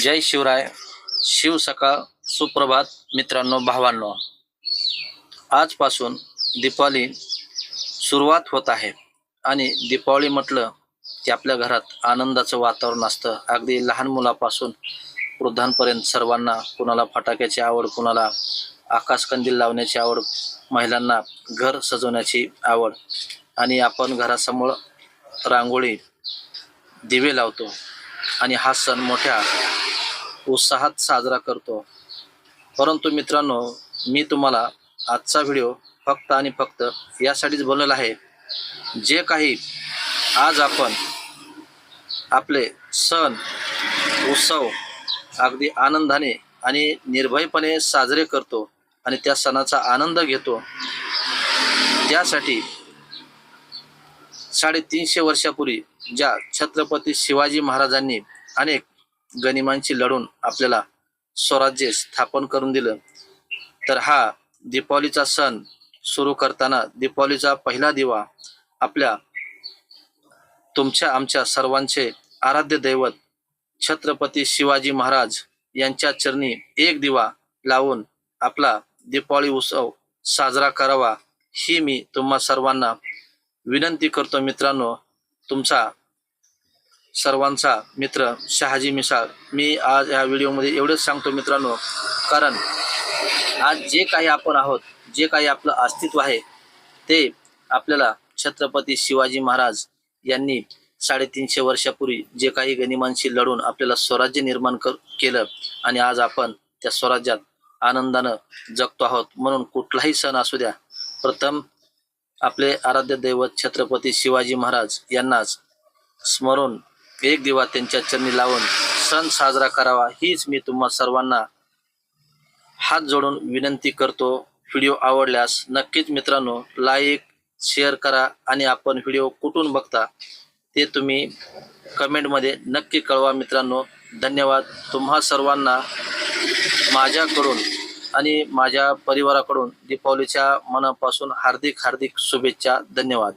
जय शिवराय. शिव सकाळ सुप्रभात मित्रांनो भावांनो. आजपासून दीपावली सुरुवात होत आहे आणि दीपावली म्हटलं की आपल्या घरात आनंदाचं वातावरण असतं. अगदी लहान मुलापासून वृद्धांपर्यंत सर्वांना कुणाला फटाक्याची आवड कुणाला आकाशकंदील लावण्याची आवड महिलांना घर सजवण्याची आवड आणि आपण घरासमोर रांगोळी दिवे लावतो. आणि हा सण मोठ्या उत्साहात साजरा करतो. परंतु मित्रांनो मी तुम्हाला आजचा व्हिडिओ फक्त आणि फक्त यासाठीच बोललेला आहे. जे काही आज आपण आपले सण उत्सव अगदी आनंदाने आणि निर्भयपणे साजरे करतो आणि त्या सणाचा आनंद घेतो त्यासाठी साडेतीनशे वर्षापूर्वी ज्या छत्रपती शिवाजी महाराजांनी अनेक गनिमांशी लढून आपल्याला स्वराज्य स्थापन करून दिलं. तर हा दीपावलीचा सण सुरू करताना दीपावलीचा पहिला दिवा आपल्या तुमच्या आमच्या सर्वांचे आराध्य दैवत छत्रपती शिवाजी महाराज यांच्या चरणी एक दिवा लावून आपला दीपावली उत्सव साजरा करावा ही मी तुम्हा सर्वांना विनंती करतो मित्रांनो. तुमचा सर्वांचा मित्र शहाजी मिसाळ. मी आज या व्हिडिओमध्ये एवढंच सांगतो मित्रांनो कारण आज जे काही आपण आहोत जे काही आपलं अस्तित्व आहे ते आपल्याला छत्रपती शिवाजी महाराज यांनी साडेतीनशे वर्षापूर्वी जे काही गनिमांशी लढून आपल्याला स्वराज्य निर्माण कर केलं आणि आज आपण त्या स्वराज्यात आनंदानं जगतो आहोत. म्हणून कुठलाही सण असू द्या प्रथम आपले आराध्य दैवत छत्रपती शिवाजी महाराज यांनाच स्मरून एक दिवा त्यांच्या चरणी लावून सण साजरा करावा हीच मी तुम्हा सर्वांना हात जोडून विनंती करतो. व्हिडिओ आवडल्यास नक्कीच मित्रांनो लाईक शेअर करा आणि आपण व्हिडिओ कुठून बघता ते तुम्ही कमेंटमध्ये नक्की कळवा मित्रांनो. धन्यवाद. तुम्हा सर्वांना माझ्याकडून आणि माझ्या परिवाराकडून दीपावलीच्या मनापासून हार्दिक हार्दिक शुभेच्छा. धन्यवाद.